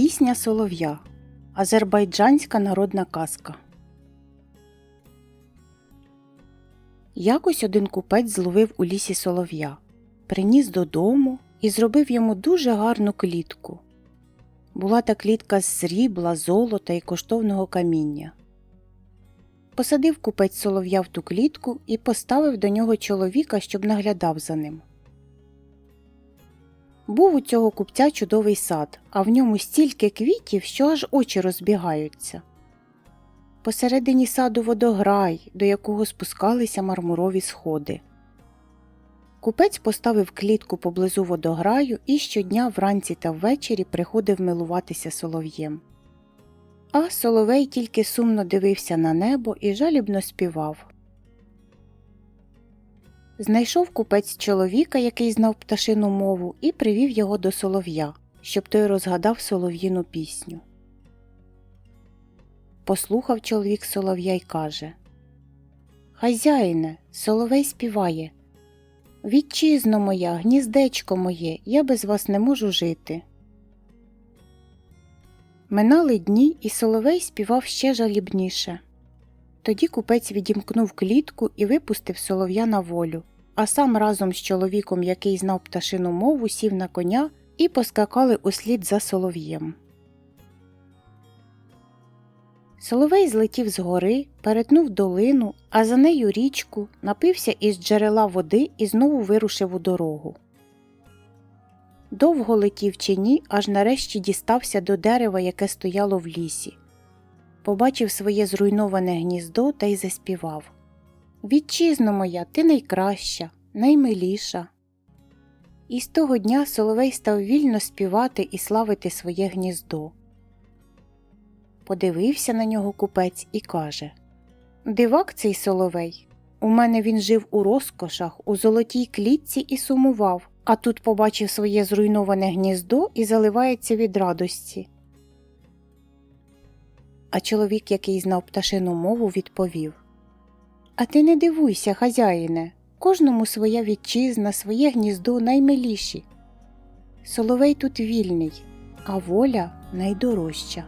Пісня солов'я. Азербайджанська народна казка. Якось один купець зловив у лісі солов'я, приніс додому і зробив йому дуже гарну клітку. Була та клітка з срібла, золота і коштовного каміння. Посадив купець солов'я в ту клітку і поставив до нього чоловіка, щоб наглядав за ним. Був у цього купця чудовий сад, а в ньому стільки квітів, що аж очі розбігаються. Посередині саду водограй, до якого спускалися мармурові сходи. Купець поставив клітку поблизу водограю і щодня вранці та ввечері приходив милуватися солов'єм. А соловей тільки сумно дивився на небо і жалібно співав. Знайшов купець чоловіка, який знав пташину мову, і привів його до солов'я, щоб той розгадав солов'їну пісню. Послухав чоловік солов'я й каже Хазяїне, соловей співає. Вітчизно моя, гніздечко моє, я без вас не можу жити. Минали дні, і соловей співав ще жалібніше. Тоді купець відімкнув клітку і випустив солов'я на волю, а сам разом з чоловіком, який знав пташину мову, сів на коня і поскакали услід за солов'єм. Соловей злетів з гори, перетнув долину, а за нею річку, напився із джерела води і знову вирушив у дорогу. Довго летів чи ні, аж нарешті дістався до дерева, яке стояло в лісі. Побачив своє зруйноване гніздо та й заспівав Вітчизно моя, ти найкраща, наймиліша. І з того дня Соловей став вільно співати і славити своє гніздо. Подивився на нього купець і каже Дивак цей соловей. У мене він жив у розкошах, у золотій клітці і сумував, а тут побачив своє зруйноване гніздо і заливається від радості. А чоловік, який знав пташину мову, відповів А ти не дивуйся, хазяїне, кожному своя вітчизна, своє гніздо наймиліші. Соловей тут вільний, а воля найдорожча.